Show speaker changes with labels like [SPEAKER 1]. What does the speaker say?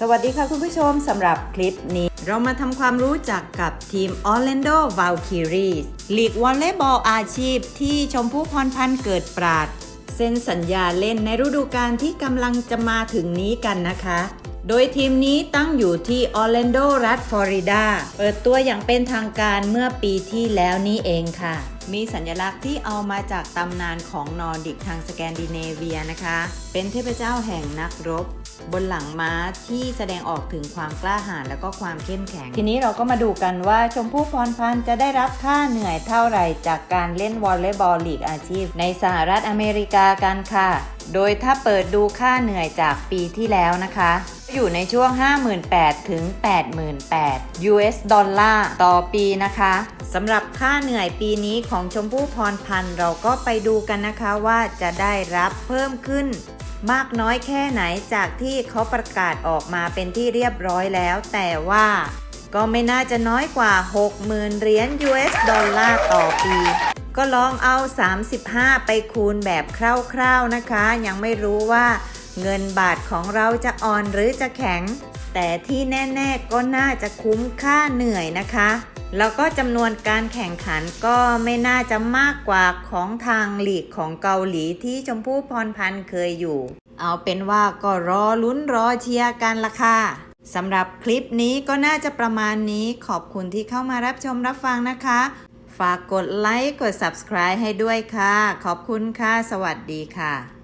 [SPEAKER 1] สวัสดีค่ะคุณผู้ชมสำหรับคลิปนี้ เรามาทำความรู้จักกับทีม Orlando Valkyries ลีกวอลเลย์บอลอาชีพที่ชมพู่พรพันธ์เกิดปราด เซ็นสัญญาเล่นในฤดูกาลที่กำลังจะมาถึงนี้กันนะคะ โดยทีมนี้ตั้งอยู่ที่ออร์แลนโดรัฐฟลอริดา เปิดตัวอย่างเป็นทางการเมื่อปีที่แล้วนี้เองค่ะ มีสัญลักษณ์ที่เอามาจากตำนานของนอร์ดิกทางสแกนดิเนเวียนะคะ เป็นเทพเจ้าแห่งนักรบบนหลังม้าที่แสดงออกถึงความกล้าหาญและก็ความเข้มแข็ง ทีนี้เราก็มาดูกันว่าชมพู่พรพันธ์จะได้รับค่าเหนื่อยเท่าไหร่จากการเล่นวอลเลย์บอลลีกอาชีพ ในสหรัฐอเมริกากันค่ะ โดยถ้าเปิดดูค่าเหนื่อยจากปีที่แล้วนะคะ อยู่ในช่วง 58,000ถึง88,000 US ดอลลาร์ต่อปีนะคะสำหรับค่าเหนื่อยปีนี้ของชมพู่พรพันธ์เราก็ไปดูกันนะคะว่าจะได้รับเพิ่มขึ้น มากน้อยแค่ไหนจากที่เขาประกาศออกมาเป็นที่เรียบร้อยแล้ว แต่ว่าก็ไม่น่าจะน้อยกว่า 60,000 เหรียญ US ดอลลาร์ต่อปี ก็ลองเอา 35 ไปคูณแบบคร่าวๆนะคะ ยังไม่รู้ว่า เงินบาทของเราจะอ่อนหรือจะแข็ง แต่ที่แน่ๆก็น่าจะคุ้มค่าเหนื่อยนะคะ แล้วก็จำนวนการแข่งขันก็ไม่น่าจะมากกว่าของทางหลีกของเกาหลีที่ชมพู่พรพันธ์เคยอยู่ เอาเป็นว่าก็รอลุ้นรอเชียร์กันละค่ะสำหรับคลิปนี้ก็น่าจะประมาณนี้ขอบคุณที่เข้ามารับชมรับฟังนะคะ ฝากกดไลค์กด subscribe ให้ด้วยค่ะ ขอบคุณค่ะ สวัสดีค่ะ